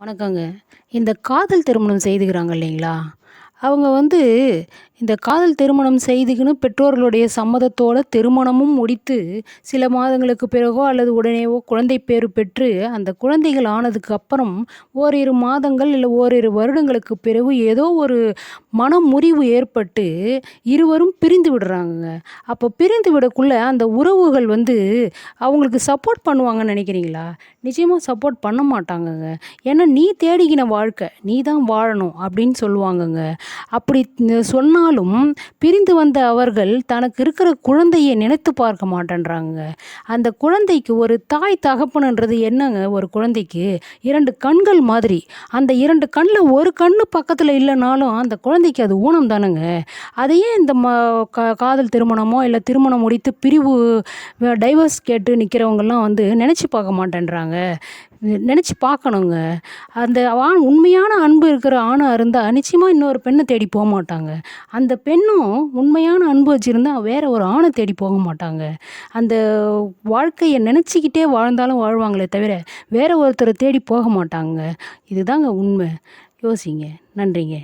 வணக்கங்க. இந்த காதல் திருமணம் செய்துக்கிறாங்க இல்லைங்களா? அவங்க வந்து இந்த காதல் திருமணம் செய்துக்கின்னு பெற்றோர்களுடைய சம்மதத்தோட திருமணமும் முடித்து சில மாதங்களுக்கு பிறகோ அல்லது உடனேவோ குழந்தை பேறு பெற்று அந்த குழந்தைகள் ஆனதுக்கு அப்புறம் ஓரிரு மாதங்கள் இல்லை ஓரிரு வருடங்களுக்கு பிறகு ஏதோ ஒரு மனமுறிவு ஏற்பட்டு இருவரும் பிரிந்து விடுறாங்கங்க. அப்போ பிரிந்து விடக்குள்ள அந்த உறவுகள் வந்து அவங்களுக்கு சப்போர்ட் பண்ணுவாங்கன்னு நினைக்கிறீங்களா? நிச்சயமாக சப்போர்ட் பண்ண மாட்டாங்கங்க. ஏன்னா நீ தேடிக்கின வாழ்க்கை நீ தான் வாழணும் அப்படின்னு சொல்லுவாங்கங்க. அப்படி சொன்னால் ஆனாலும் பிரிந்து வந்த அவர்கள் தனக்கு இருக்கிற குழந்தையை நினைத்து பார்க்க மாட்டேன்றாங்க. அந்த குழந்தைக்கு ஒரு தாய் தகப்பனுன்றது என்னங்க? ஒரு குழந்தைக்கு இரண்டு கண்கள் மாதிரி. அந்த இரண்டு கண்ணில் ஒரு கண்ணு பக்கத்தில் இல்லைனாலும் அந்த குழந்தைக்கு அது ஊனம் தானுங்க. அதையே இந்த ம கா காதல் திருமணமோ இல்லை திருமணம் முடித்து பிரிவு டைவர்ஸ் கேட்டு நிற்கிறவங்கெல்லாம் வந்து நினச்சி பார்க்க மாட்டேன்றாங்க. நினச்சி பார்க்கணுங்க. அந்த ஆண் உண்மையான அன்பு இருக்கிற ஆணாக இருந்தால் நிச்சயமாக இன்னொரு பெண்ணை தேடி போக மாட்டாங்க. அந்த பெண்ணும் உண்மையான அன்பு வச்சுருந்தா வேற ஒரு ஆணை தேடி போக மாட்டாங்க. அந்த வாழ்க்கையை நினச்சிக்கிட்டே வாழ்ந்தாலும் வாழ்வாங்களே தவிர வேற ஒருத்தரை தேடி போக மாட்டாங்க. இதுதாங்க உண்மை. யோசிங்க. நன்றிங்க.